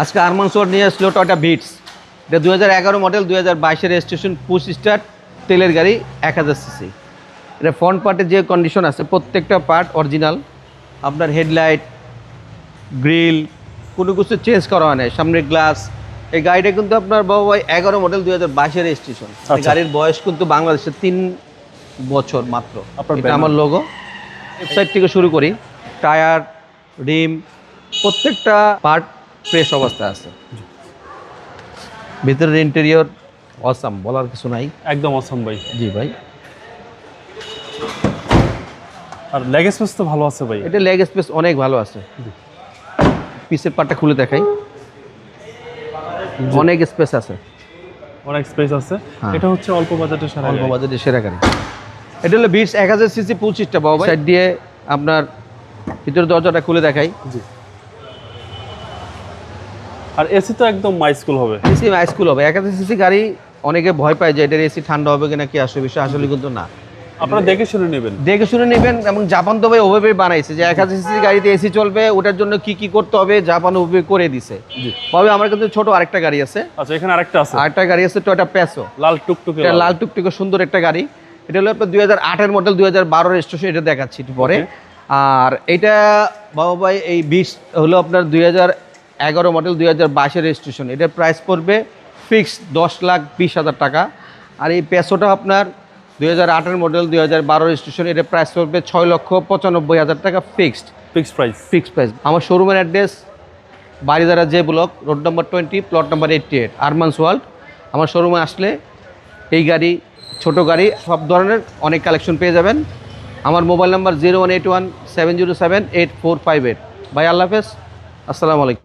আজকে আরমান সোয়ার নিয়ে আসলো টয়টা বিটস এটা দু হাজার এগারো মডেল দু হাজার বাইশের রেজিস্ট্রেশন পুশ স্টার্ট তেলের গাড়ি এক হাজার সিসি এটা ফ্রন্ট পার্টের যে কন্ডিশন আছে প্রত্যেকটা পার্ট অরিজিনাল আপনার হেডলাইট গ্রিল কোনো কিছু চেঞ্জ করা হয় নাই। সামনের গ্লাস এই গাড়িটা কিন্তু আপনার বাবা ভাই এগারো মডেল দুই হাজার বাইশের রেজিস্ট্রেশন আচ্ছা। গাড়ির বয়স কিন্তু বাংলাদেশের তিন বছর মাত্র। আপনার এটা। আমার লোগো ওয়েবসাইট থেকে শুরু করি। টায়ার রিম প্রত্যেকটা পার্ট ফ্রেশ অবস্থায় আছে। ভিতরের ইন্টেরিয়র অসাম বলার কিছু নাই। একদম অসম ভাই। জি ভাই। আর লেগ স্পেস তো ভালো আছে ভাই। এটা লেগ স্পেস অনেক ভালো আছে। পিসের পার্টটা খুলে দেখাই। অনেক স্পেস আছে। অনেক স্পেস আছে। হ্যাঁ। এটা হচ্ছে অল্প বাজেটের সারা অল্প। বাজেটের সেরা গাড়ি। এটা হলো বিটস এক হাজার সিসি পঁচিশটা বাবা সাইড দিয়ে আপনার ভিতরে দরজাটা খুলে দেখাই। জি। আর এসি তো একদম মাই স্কুল হবে। এসি স্কুল হবে। এক হাজার সিসি গাড়ি অনেকে ভয় পায় যে এটার এসি ঠান্ডা হবে কিনা কি আসবে বিষয় আসলে কিন্তু না। আপনারা দেখে শুনে নেবেন। দেখে শুনে নেবেন এবং জাপান তো ভাই ওভাবে বানাইছে যে এক হাজার সিসি গাড়িতে এসি চলবে ওটার জন্য কি কি করতে হবে জাপান ওভাবে করে দিছে। তবে আমার কিন্তু ছোট আরেকটা গাড়ি আছে। আচ্ছা এখানে আরেকটা আছে। আরেকটা গাড়ি আছে টয়টা প্যাসো লাল টুকটুকে এটা লাল। টুকটুকে সুন্দর একটা গাড়ি। এটা হলো আপনার দুই হাজার আটের মডেল দুই হাজার বারো রেজিস্ট্রেশন এটা দেখাচ্ছি একটু পরে। আর এটা বাবা ভাই এই বিশ হলো আপনার দুই হাজার এগারো মডেল দুই হাজার বাইশের রেজিস্ট্রেশন এটার প্রাইস পড়বে ফিক্স দশ লাখ বিশ হাজার টাকা। আর এই পেসোটা আপনার দুই হাজার আটের মডেল দুই হাজার বারো রেজিস্ট্রেশন এটার প্রাইস পড়বে ছয় লক্ষ পঁচানব্বই হাজার টাকা fixed fixed price fixed price আমার শোরুমের address Baridhara J block road number twenty plot number eighty eight Arman's world আমার শোরুমে আসলে এই গাড়ি ছোট গাড়ি সব ধরনের অনেক কালেকশন পেয়ে যাবেন। আমার mobile number zero one eight one seven zero seven eight four five eight ভাই আল্লাহ হাফেজ। আসসালামু আলাইকুম।